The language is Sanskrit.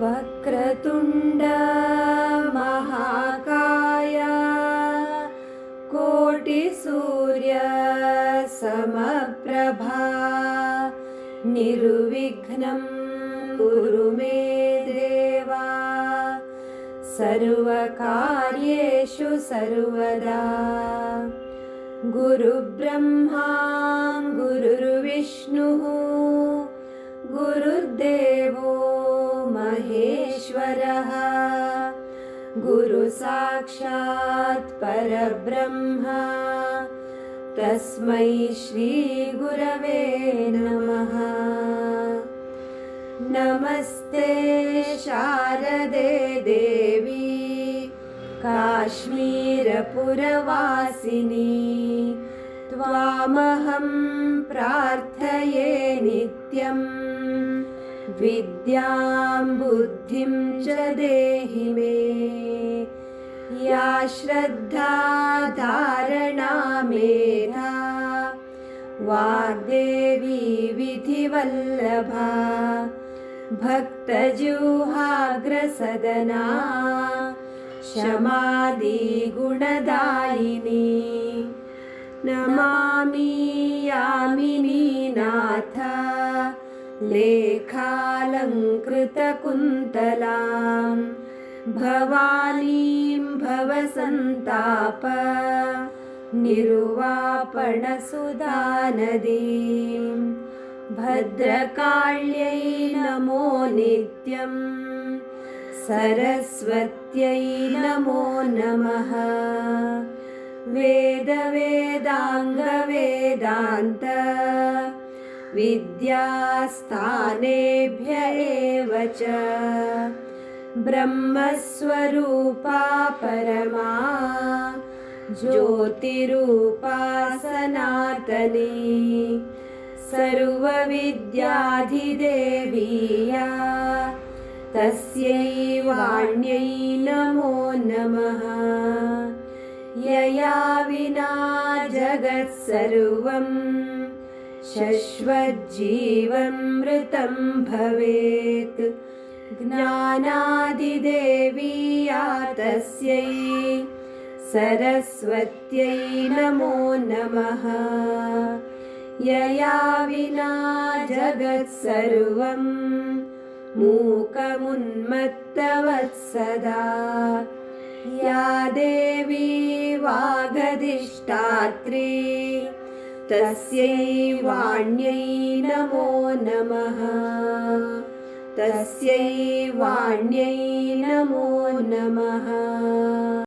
वक्रतुण्ड महाकाय कोटिसूर्य समप्रभा निर्विघ्नं कुरु मे देवा। सर्वकार्येषु सर्वदा गुरुब्रह्मा गुरुर्विष्णुः गुरुर्देवो महेश्वरः। गुरुसाक्षात् परब्रह्मा। तस्मै श्रीगुरवे नमः। नमस्ते शारदे देवी काश्मीरपुरवासिनी। त्वामहं प्रार्थये नित्यम् विद्यां बुद्धिं च देहि मे। या श्रद्धा धारणा मेधा वाग्देवी विधिवल्लभा भक्तजुहाग्रसदना क्षमादिगुणदायिनी नमामि यामिनी नाथ लेखालङ्कृतकुन्तलां भवानीं भवसन्ताप निरुवापणसुधानदीं भद्रकाल्यै नमो नित्यम् सरस्वत्यै नमो नमः। वेदवेदाङ्गवेदान्त विद्यास्थानेभ्य एव च ब्रह्मस्वरूपा परमा ज्योतिरूपा सनातनी सर्वविद्याधिदेवीया तस्यै वाण्यै नमो नमः। यया विना जगत्सर्वम् शश्वज्जीवमृतं भवेत्। ज्ञानादिदेवीया तस्यै सरस्वत्यै नमो नमः। यया विना जगत्सर्वम् मूकमुन्मत्तवत्सदा या देवी वागधिष्ठात्री तस्यै वाण्यै नमो नमः। तस्यै वाण्यै नमो नमः